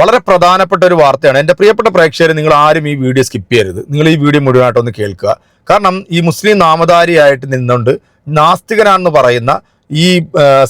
വളരെ പ്രധാനപ്പെട്ട ഒരു വാർത്തയാണ്. എന്റെ പ്രിയപ്പെട്ട പ്രേക്ഷകർ നിങ്ങൾ ആരും ഈ വീഡിയോ സ്കിപ്പ് ചെയ്യരുത്. നിങ്ങൾ ഈ വീഡിയോ മുഴുവനായിട്ടൊന്ന് കേൾക്കുക. കാരണം ഈ മുസ്ലിം നാമധാരിയായിട്ട് നിന്നുകൊണ്ട് നാസ്തികനാണെന്ന് പറയുന്ന ഈ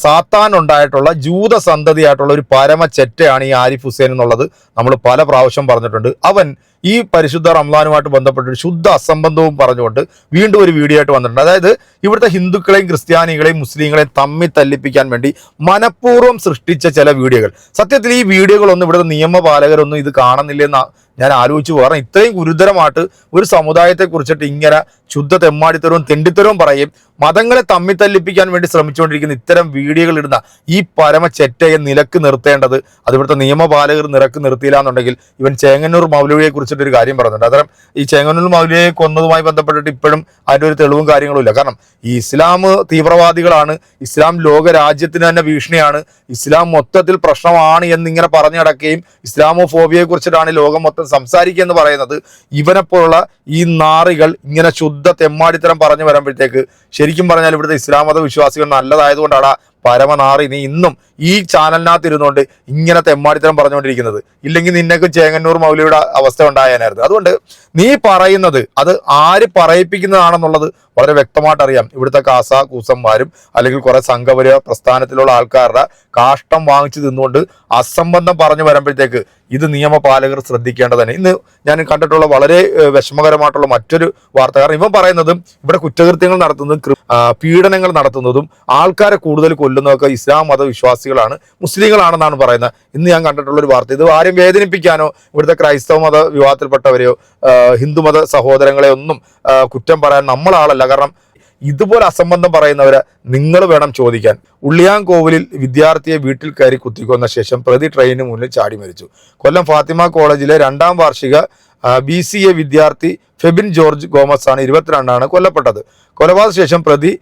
സാത്താൻ ഉണ്ടായിട്ടുള്ള ജൂത സന്തതിയായിട്ടുള്ള ഒരു പരമ ചെറ്റയാണ് ഈ ആരിഫ് ഹുസൈൻ എന്നുള്ളത് നമ്മൾ പല പ്രാവശ്യം പറഞ്ഞിട്ടുണ്ട്. അവൻ ഈ പരിശുദ്ധ റംലാനുമായിട്ട് ബന്ധപ്പെട്ട ശുദ്ധ അസംബന്ധവും പറഞ്ഞുകൊണ്ട് വീണ്ടും ഒരു വീഡിയോ ആയിട്ട് വന്നിട്ടുണ്ട് അതായത് ഇവിടുത്തെ ഹിന്ദുക്കളെയും ക്രിസ്ത്യാനികളെയും മുസ്ലിങ്ങളെയും തമ്മിൽ തല്ലിപ്പിക്കാൻ വേണ്ടി മനഃപൂർവം സൃഷ്ടിച്ച ചില വീഡിയോകൾ സത്യത്തിൽ ഈ വീഡിയോകളൊന്നും ഇവിടുത്തെ നിയമപാലകരൊന്നും ഇത് കാണുന്നില്ലെന്ന് ഞാൻ ആലോചിച്ചു. കാരണം ഇത്രയും ഗുരുതരമായിട്ട് ഒരു സമുദായത്തെ കുറിച്ചിട്ട് ഇങ്ങനെ ശുദ്ധ തെമ്മാടിത്തരവും തെണ്ടിത്തരവും പറയും മതങ്ങളെ തമ്മിൽ തല്ലിപ്പിക്കാൻ വേണ്ടി ശ്രമിച്ചുകൊണ്ടിരിക്കുന്ന ഇത്തരം വീഡിയോകൾ ഇടുന്ന ഈ പരമ ചെറ്റയെ നിലയ്ക്ക് നിർത്തേണ്ടത് അതിവിടുത്തെ നിയമപാലകർ നിരക്ക് നിർത്തിയില്ല എന്നുണ്ടെങ്കിൽ ഇവൻ ചേങ്ങന്നൂർ മൗലവിയെ കുറിച്ചിട്ട് ഒരു കാര്യം പറഞ്ഞിട്ടുണ്ട് അത്തരം ഈ ചേങ്ങന്നൂർ മൗലിയെ കൊന്നതുമായി ബന്ധപ്പെട്ടിട്ട് ഇപ്പോഴും അതിന്റെ ഒരു തെളിവും കാര്യങ്ങളും ഇല്ല. കാരണം ഈ ഇസ്ലാം തീവ്രവാദികളാണ്. ഇസ്ലാം ലോക രാജ്യത്തിന് തന്നെ ഭീഷണിയാണ്. ഇസ്ലാം മൊത്തത്തിൽ പ്രശ്നമാണ് എന്നിങ്ങനെ പറഞ്ഞു നടക്കുകയും ഇസ്ലാമോ ഫോബിയെ കുറിച്ചിട്ടാണ് ലോകം മൊത്തം സംസാരിക്കുക എന്ന് പറയുന്നത്. ഇവനെപ്പോലുള്ള ഈ നാറികൾ ഇങ്ങനെ ശുദ്ധ തെമ്മാടിത്തരം പറഞ്ഞു വരുമ്പോഴത്തേക്ക് ശരിക്കും പറഞ്ഞാൽ ഇവിടുത്തെ ഇസ്ലാം മത വിശ്വാസികൾ നല്ലതായതുകൊണ്ടാണ് പരമനാറി നീ ഇന്നും ഈ ചാനലിനകത്ത് ഇരുന്നുകൊണ്ട് ഇങ്ങനത്തെ എമ്മാടിത്തരം പറഞ്ഞുകൊണ്ടിരിക്കുന്നത്. ഇല്ലെങ്കിൽ നിന്നൊക്കെ ചേങ്ങന്നൂർ മൗലിയുടെ അവസ്ഥ ഉണ്ടായേനായിരുന്നു. അതുകൊണ്ട് നീ പറയുന്നത് അത് ആര് പറയിപ്പിക്കുന്നതാണെന്നുള്ളത് വളരെ വ്യക്തമായിട്ട് അറിയാം ഇവിടുത്തെ കാസ കൂസന്മാരും അല്ലെങ്കിൽ കുറെ സംഘപരിയ പ്രസ്ഥാനത്തിലുള്ള ആൾക്കാരുടെ കാഷ്ടം വാങ്ങിച്ചു തിന്നുകൊണ്ട് അസംബന്ധം പറഞ്ഞു വരുമ്പോഴത്തേക്ക് ഇത് നിയമപാലകർ ശ്രദ്ധിക്കേണ്ടതാണ്. ഇന്ന് ഞാൻ കണ്ടിട്ടുള്ള വളരെ വിഷമകരമായിട്ടുള്ള മറ്റൊരു വാർത്ത. കാരണം ഇവൻ പറയുന്നതും ഇവിടെ കുറ്റകൃത്യങ്ങൾ നടത്തുന്നതും പീഡനങ്ങൾ നടത്തുന്നതും ആൾക്കാരെ കൂടുതൽ കൊല്ലുന്നതൊക്കെ ഇസ്ലാം മതവിശ്വാസികളാണ് മുസ്ലിങ്ങളാണെന്നാണ് പറയുന്നത്. ഇന്ന് ഞാൻ കണ്ടിട്ടുള്ള ഒരു വാർത്ത. ഇത് ആരും വേദനിപ്പിക്കാനോ ഇവിടുത്തെ ക്രൈസ്തവ മത വിവാഹത്തിൽപ്പെട്ടവരെയോ ഹിന്ദുമത സഹോദരങ്ങളെ ഒന്നും കുറ്റം പറയാൻ നമ്മളാളല്ല. കാരണം ഇതുപോലെ അസംബന്ധം പറയുന്നവരെ നിങ്ങൾ വേണം ചോദിക്കാൻ. ഉള്ളിയാങ്കോവിലിൽ വിദ്യാർത്ഥിയെ വീട്ടിൽ കയറി കുത്തിക്കൊന്ന ശേഷം പ്രതി ട്രെയിനിന് മുന്നിൽ ചാടി മരിച്ചു. കൊല്ലം ഫാത്തിമ കോളേജിലെ രണ്ടാം വാർഷിക ബി സി എ വിദ്യാർത്ഥി ഫെബിൻ ജോർജ് ഗോമസ് ആണ് ഇരുപത്തിരണ്ടാണ് കൊല്ലപ്പെട്ടത്. കൊലപാതക ശേഷം പ്രതി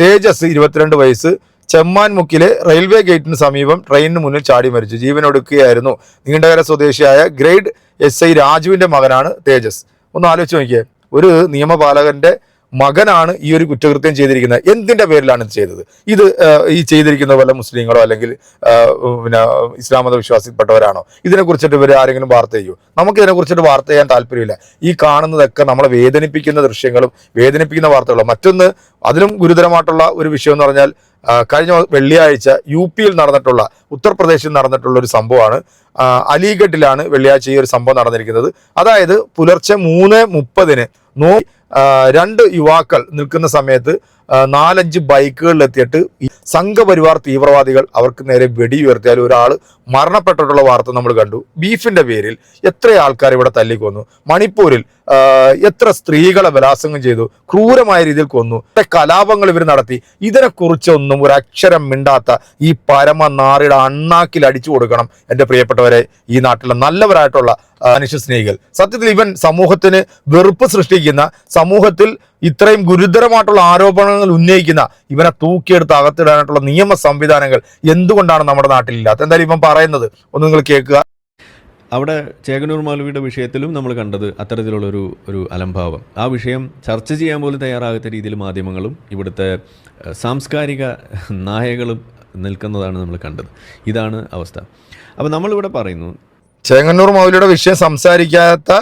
തേജസ് ഇരുപത്തിരണ്ട് വയസ്സ് ചെമ്മാൻ മുക്കിലെ റെയിൽവേ ഗേറ്റിന് സമീപം ട്രെയിനിന് മുന്നിൽ ചാടി മരിച്ചു. ജീവനൊടുക്കുകയായിരുന്നു നീണ്ടകര സ്വദേശിയായ ഗ്രേഡ് എസ് ഐ രാജുവിന്റെ മകനാണ് തേജസ്. ഒന്ന് ആലോചിച്ച് നോക്കിയേ ഒരു നിയമപാലകന്റെ മകനാണ് ഈ ഒരു കുറ്റകൃത്യം ചെയ്തിരിക്കുന്നത്. എന്തിന്റെ പേരിലാണ് ഇത് ചെയ്തത്? ഇത് ഈ ചെയ്തിരിക്കുന്ന വല്ല മുസ്ലിങ്ങളോ അല്ലെങ്കിൽ പിന്നെ വിശ്വാസിപ്പെട്ടവരാണോ ഇതിനെ കുറിച്ചിട്ട് ഇവർ ആരെങ്കിലും വാർത്ത ചെയ്യൂ? നമുക്ക് ഇതിനെ കുറിച്ചിട്ട് വാർത്ത ചെയ്യാൻ താല്പര്യമില്ല. ഈ കാണുന്നതൊക്കെ നമ്മളെ വേദനിപ്പിക്കുന്ന ദൃശ്യങ്ങളും വേദനിപ്പിക്കുന്ന വാർത്തകളും മറ്റൊന്ന് അതിലും ഗുരുതരമായിട്ടുള്ള ഒരു വിഷയം എന്ന് പറഞ്ഞാൽ കഴിഞ്ഞ വെള്ളിയാഴ്ച യു പിയിൽ നടന്നിട്ടുള്ള ഉത്തർപ്രദേശിൽ നടന്നിട്ടുള്ള ഒരു സംഭവമാണ്. അലിഗഡിലാണ് വെള്ളിയാഴ്ച ഈ ഒരു സംഭവം നടന്നിരിക്കുന്നത്. അതായത് പുലർച്ചെ മൂന്ന് മുപ്പതിന് നോ രണ്ട് യുവാക്കൾ നിൽക്കുന്ന സമയത്ത് നാലഞ്ച് ഈ സംഘപരിവാർ തീവ്രവാദികൾ അവർക്ക് നേരെ വെടിയുയർത്തിയാൽ ഒരാൾ മരണപ്പെട്ടിട്ടുള്ള വാർത്ത നമ്മൾ കണ്ടു. ബീഫിന്റെ പേരിൽ എത്ര ആൾക്കാർ ഇവിടെ തല്ലിക്കൊന്നു? മണിപ്പൂരിൽ എത്ര സ്ത്രീകളെ ബലാസംഗം ചെയ്തു ക്രൂരമായ രീതിയിൽ കൊന്നു കലാപങ്ങൾ ഇവർ നടത്തി ഇതിനെക്കുറിച്ചൊന്നും ഒരു അക്ഷരം മിണ്ടാത്ത ഈ പരമനാറിയുടെ അണ്ണാക്കിൽ അടിച്ചു കൊടുക്കണം എന്റെ പ്രിയപ്പെട്ടവരെ ഈ നാട്ടിലെ നല്ലവരായിട്ടുള്ള മനുഷ്യ സ്നേഹികൾ. സത്യത്തിൽ ഇവൻ സമൂഹത്തിന് വെറുപ്പ് സൃഷ്ടിക്കുന്ന സമൂഹത്തിൽ ഇത്രയും ഗുരുതരമായിട്ടുള്ള ആരോപണങ്ങൾ ഉന്നയിക്കുന്ന ഇവനെ തൂക്കിയെടുത്ത് അകത്തിടാനായിട്ടുള്ള നിയമ സംവിധാനങ്ങൾ എന്തുകൊണ്ടാണ് നമ്മുടെ നാട്ടിലില്ലാത്ത എന്തായാലും ഇവൻ പറയുന്നത്. ഒന്ന് നിങ്ങൾ കേൾക്കുക. അവിടെ ചേകനൂർ മൗലവിയുടെ വിഷയത്തിലും നമ്മൾ കണ്ടത് അത്തരത്തിലുള്ളൊരു ഒരു അലംഭാവം. ആ വിഷയം ചർച്ച ചെയ്യാൻ പോലും തയ്യാറാകാത്ത രീതിയിൽ മാധ്യമങ്ങളും ഇവിടുത്തെ സാംസ്കാരിക നായകളും നിൽക്കുന്നതാണ് നമ്മൾ കണ്ടത്. ഇതാണ് അവസ്ഥ. അപ്പോൾ നമ്മളിവിടെ പറയുന്നു ചേങ്ങന്നൂർ മൗലിയുടെ വിഷയം സംസാരിക്കാത്ത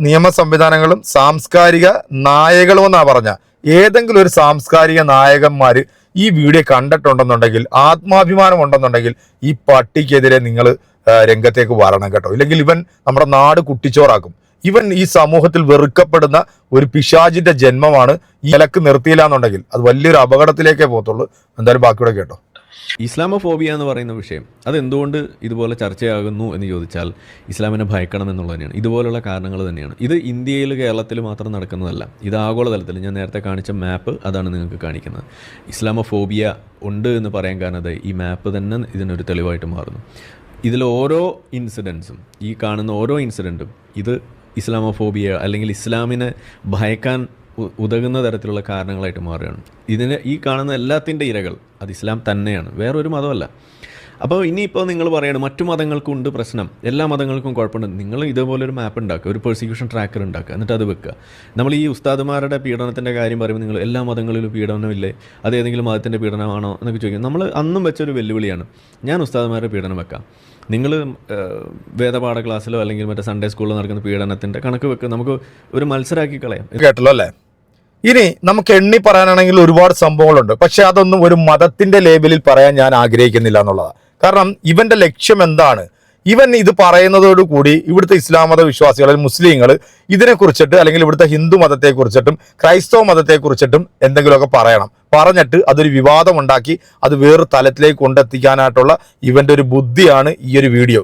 നിയമ സംവിധാനങ്ങളും സാംസ്കാരിക നായകളും എന്നാണ് പറഞ്ഞ. ഏതെങ്കിലും ഒരു സാംസ്കാരിക നായകന്മാർ ഈ വീഡിയോ കണ്ടിട്ടുണ്ടെന്നുണ്ടെങ്കിൽ ആത്മാഭിമാനം ഉണ്ടെന്നുണ്ടെങ്കിൽ ഈ പട്ടിക്കെതിരെ നിങ്ങൾ രംഗത്തേക്ക് വരണം കേട്ടോ. ഇല്ലെങ്കിൽ ഇവൻ നമ്മുടെ നാട് കുട്ടിച്ചോറാക്കും. ഇവൻ ഈ സമൂഹത്തിൽ വെറുക്കപ്പെടുന്ന ഒരു പിശാചിന്റെ ജന്മമാണ് ഈ ഇലക്ക് നിർത്തിയില്ല എന്നുണ്ടെങ്കിൽ അത് വലിയൊരു അപകടത്തിലേക്കേ പോകത്തുള്ളൂ. എന്തായാലും ബാക്കിയുടെ കേട്ടോ. ഇസ്ലാമോഫോബിയ എന്ന് പറയുന്ന വിഷയം അത് അതെന്തുകൊണ്ട് ഇതുപോലെ ചർച്ചയാകുന്നു എന്ന് ചോദിച്ചാൽ ഇസ്ലാമിനെ ഭയക്കണം എന്നുള്ളത് തന്നെയാണ്. ഇതുപോലുള്ള കാരണങ്ങൾ തന്നെയാണ്. ഇത് ഇന്ത്യയിൽ കേരളത്തിൽ മാത്രം നടക്കുന്നതല്ല. ഇത് ആഗോളതലത്തിൽ ഞാൻ നേരത്തെ കാണിച്ച മാപ്പ് അതാണ് നിങ്ങൾക്ക് കാണിക്കുന്നത്. ഇസ്ലാമോഫോബിയ ഉണ്ട് എന്ന് പറയാൻ കാരണം ഈ മാപ്പ് തന്നെ ഇതിനൊരു തെളിവായിട്ട് മാറുന്നു. ഇതിൽ ഓരോ ഇൻസിഡൻസും ഈ കാണുന്ന ഓരോ ഇൻസിഡന്റും ഇത് ഇസ്ലാമോഫോബിയ അല്ലെങ്കിൽ ഇസ്ലാമിനെ ഭയക്കാൻ ഉതകുന്ന തരത്തിലുള്ള കാരണങ്ങളായിട്ട് മാറുകയാണ്. ഇതിന് ഈ കാണുന്ന എല്ലാത്തിന്റെ ഇരകൾ അത് ഇസ്ലാം തന്നെയാണ് വേറൊരു മതമല്ല. അപ്പോൾ ഇനിയിപ്പോൾ നിങ്ങൾ പറയണം മറ്റു മതങ്ങൾക്കും ഉണ്ട് പ്രശ്നം. എല്ലാ മതങ്ങൾക്കും കുഴപ്പമുണ്ട്. നിങ്ങൾ ഇതേപോലെ ഒരു മാപ്പ് ഉണ്ടാക്കുക ഒരു പെർസിക്യൂഷൻ ട്രാക്കർ ഉണ്ടാക്കുക എന്നിട്ട് അത് വെക്കുക. നമ്മൾ ഈ ഉസ്താദുമാരുടെ പീഡനത്തിന്റെ കാര്യം പറയുമ്പോൾ നിങ്ങൾ എല്ലാ മതങ്ങളിലും പീഡനമില്ലേ? അത് ഏതെങ്കിലും മതത്തിന്റെ പീഡനമാണോ എന്നൊക്കെ ചോദിക്കും. നമ്മൾ അന്നും വെച്ചൊരു വെല്ലുവിളിയാണ് ഞാൻ ഉസ്താദുമാരുടെ പീഡനം വെക്കാം. നിങ്ങൾ വേദപാഠ ക്ലാസ്സിലോ അല്ലെങ്കിൽ മറ്റേ സൺഡേ സ്കൂളിൽ നടക്കുന്ന പീഡനത്തിന്റെ കണക്ക് വെക്ക്. നമുക്ക് ഒരു മത്സരമാക്കി കളയാം. കേട്ടല്ലോ അല്ലേ? ഇനി നമുക്ക് എണ്ണി പറയാനാണെങ്കിൽ ഒരുപാട് സംഭവങ്ങളുണ്ട്. പക്ഷെ അതൊന്നും ഒരു മതത്തിന്റെ ലേബലിൽ പറയാൻ ഞാൻ ആഗ്രഹിക്കുന്നില്ല എന്നുള്ളതാണ് കാരണം ഇവന്റെ ലക്ഷ്യം എന്താണ്? ഇവൻ ഇത് പറയുന്നതോടുകൂടി ഇവിടുത്തെ ഇസ്ലാം മത വിശ്വാസികൾ മുസ്ലിങ്ങൾ ഇതിനെക്കുറിച്ചിട്ട് അല്ലെങ്കിൽ ഇവിടുത്തെ ഹിന്ദു മതത്തെക്കുറിച്ചിട്ടും ക്രൈസ്തവ മതത്തെക്കുറിച്ചിട്ടും എന്തെങ്കിലുമൊക്കെ പറയണം. പറഞ്ഞിട്ട് അതൊരു വിവാദം ഉണ്ടാക്കി അത് വേറൊരു തലത്തിലേക്ക് കൊണ്ടെത്തിക്കാനായിട്ടുള്ള ഇവന്റെ ഒരു ബുദ്ധിയാണ് ഈ ഒരു വീഡിയോ.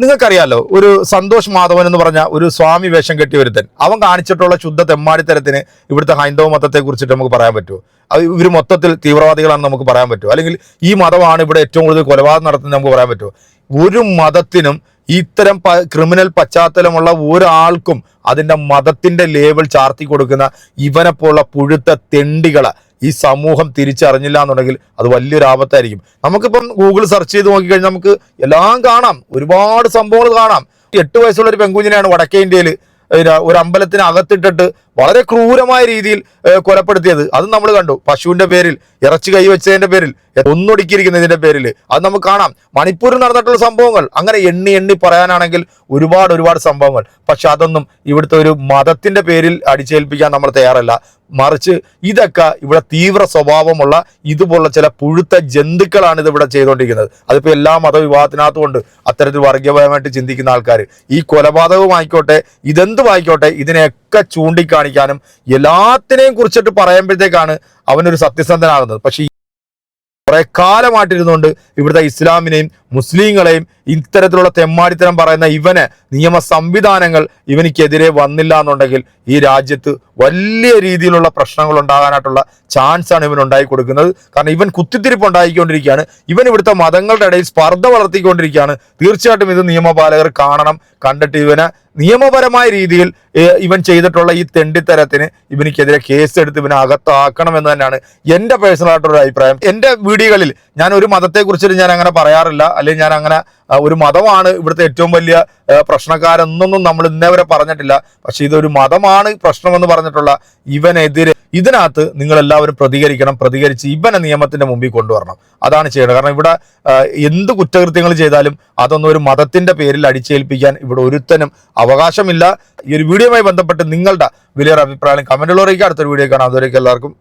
നിങ്ങൾക്കറിയാലോ ഒരു സന്തോഷ് മാധവൻ എന്ന് പറഞ്ഞ ഒരു സ്വാമി വേഷം കെട്ടി ഒരുത്തൻ അവൻ കാണിച്ചിട്ടുള്ള ശുദ്ധ തെമ്മാടിത്തരത്തിന് ഇവിടുത്തെ ഹൈന്ദവ മതത്തെ കുറിച്ചിട്ട് നമുക്ക് പറയാൻ പറ്റുമോ? ഇവർ മൊത്തത്തിൽ തീവ്രവാദികളാണെന്ന് നമുക്ക് പറയാൻ പറ്റുമോ? അല്ലെങ്കിൽ ഈ മതമാണ് ഇവിടെ ഏറ്റവും കൂടുതൽ കൊലപാതകം നടത്തുന്നത് നമുക്ക് പറയാൻ പറ്റുമോ? ഒരു മതത്തിനും ഇത്തരം ക്രിമിനൽ പശ്ചാത്തലമുള്ള ഒരാൾക്കും അതിന്റെ മതത്തിന്റെ ലേബൽ ചാർത്തി കൊടുക്കുന്ന ഇവനെപ്പോലുള്ള പുഴുത്ത തെണ്ടികളെ ഈ സമൂഹം തിരിച്ചറിഞ്ഞില്ല എന്നുണ്ടെങ്കിൽ അത് വലിയൊരു ആപത്തായിരിക്കും. നമുക്കിപ്പം ഗൂഗിൾ സെർച്ച് ചെയ്ത് നോക്കിക്കഴിഞ്ഞാൽ നമുക്ക് എല്ലാം കാണാം. ഒരുപാട് സംഭവങ്ങൾ കാണാം. എട്ട് വയസ്സുള്ള ഒരു പെൺകുഞ്ഞിനെയാണ് വടക്കേ ഇന്ത്യയിൽ ഒരു അമ്പലത്തിന് അകത്തിട്ടിട്ട് വളരെ ക്രൂരമായ രീതിയിൽ കൊലപ്പെടുത്തിയത്. അത് നമ്മൾ കണ്ടു. പശുവിന്റെ പേരിൽ ഇറച്ചി കൈവച്ചതിന്റെ പേരിൽ. ഒന്നൊടുക്കിയിരിക്കുന്നതിന്റെ പേരിൽ അത് നമുക്ക് കാണാം. മണിപ്പൂരിൽ നടന്നിട്ടുള്ള സംഭവങ്ങൾ. അങ്ങനെ എണ്ണി എണ്ണി പറയാനാണെങ്കിൽ ഒരുപാട് ഒരുപാട് സംഭവങ്ങൾ. പക്ഷെ അതൊന്നും ഇവിടുത്തെ ഒരു മതത്തിന്റെ പേരിൽ അടിച്ചേൽപ്പിക്കാൻ നമ്മൾ തയ്യാറല്ല. മറിച്ച് ഇതൊക്കെ ഇവിടെ തീവ്ര സ്വഭാവമുള്ള ഇതുപോലുള്ള ചില പുഴുത്ത ജന്തുക്കളാണ് ഇത് ഇവിടെ ചെയ്തുകൊണ്ടിരിക്കുന്നത്. അതിപ്പോൾ എല്ലാ മതവിഭാഗത്തിനകത്തും ഉണ്ട്. അത്തരത്തിൽ വർഗീയപരമായിട്ട് ചിന്തിക്കുന്ന ആൾക്കാർ ഈ കൊലപാതകമായിക്കോട്ടെ ഇതെന്തുമായിക്കോട്ടെ ഇതിനെയൊക്കെ ചൂണ്ടിക്കാണിക്കാനും എല്ലാത്തിനെയും കുറിച്ചിട്ട് പറയുമ്പോഴത്തേക്കാണ് അവനൊരു സത്യസന്ധനാകുന്നത്. പക്ഷെ കുറെ കാലമായിട്ടിരുന്നുകൊണ്ട് ഇവിടുത്തെ ഇസ്ലാമിനെയും മുസ്ലിങ്ങളെയും ഇത്തരത്തിലുള്ള തെമ്മാടിത്തരം പറയുന്ന ഇവന് നിയമ സംവിധാനങ്ങൾ ഇവനിക്കെതിരെ വന്നില്ല എന്നുണ്ടെങ്കിൽ ഈ രാജ്യത്ത് വലിയ രീതിയിലുള്ള പ്രശ്നങ്ങൾ ഉണ്ടാകാനായിട്ടുള്ള ചാൻസ് ആണ് ഇവൻ ഉണ്ടായി കൊടുക്കുന്നത്. കാരണം ഇവൻ കുത്തിത്തിരിപ്പ് ഉണ്ടായിക്കൊണ്ടിരിക്കുകയാണ്. ഇവൻ ഇവിടുത്തെ മതങ്ങളുടെ ഇടയിൽ സ്പർദ്ധ വളർത്തിക്കൊണ്ടിരിക്കുകയാണ്. തീർച്ചയായിട്ടും ഇത് നിയമപാലകർ കാണണം. കണ്ടിട്ട് ഇവന് നിയമപരമായ രീതിയിൽ ഇവൻ ചെയ്തിട്ടുള്ള ഈ തെണ്ടിത്തരത്തിന് ഇവനിക്കെതിരെ കേസ് എടുത്ത് ഇവനെ അകത്താക്കണം എന്ന് തന്നെയാണ് എന്റെ പേഴ്സണൽ ആയിട്ടുള്ള അഭിപ്രായം. എന്റെ വീഡിയോകളിൽ ഞാൻ ഒരു മതത്തെക്കുറിച്ചിട്ട് ഞാൻ അങ്ങനെ പറയാറില്ല. അല്ലെങ്കിൽ ഞാൻ അങ്ങനെ ഒരു മതമാണ് ഇവിടുത്തെ ഏറ്റവും വലിയ പ്രശ്നക്കാരെന്നൊന്നും നമ്മൾ ഇന്നേ വരെ പറഞ്ഞിട്ടില്ല. പക്ഷേ ഇതൊരു മതമാണ് പ്രശ്നമെന്ന് പറഞ്ഞിട്ടുള്ള ഇവനെതിരെ ഇതിനകത്ത് നിങ്ങൾ എല്ലാവരും പ്രതികരിക്കണം പ്രതികരിച്ച് ഇവനെ നിയമത്തിന്റെ മുമ്പിൽ കൊണ്ടുവരണം. അതാണ് ചെയ്യേണ്ടത്. കാരണം ഇവിടെ എന്ത് കുറ്റകൃത്യങ്ങൾ ചെയ്താലും അതൊന്നും ഒരു മതത്തിന്റെ പേരിൽ അടിച്ചേൽപ്പിക്കാൻ ഇവിടെ ഒരുത്തനും അവകാശമില്ല. ഈ ഒരു വീഡിയോയുമായി ബന്ധപ്പെട്ട് നിങ്ങളുടെ വലിയൊരു അഭിപ്രായം കമന്റുള്ളവരേക്ക് അടുത്തൊരു വീഡിയോ കാണാം. അതുവരേക്കും എല്ലാവർക്കും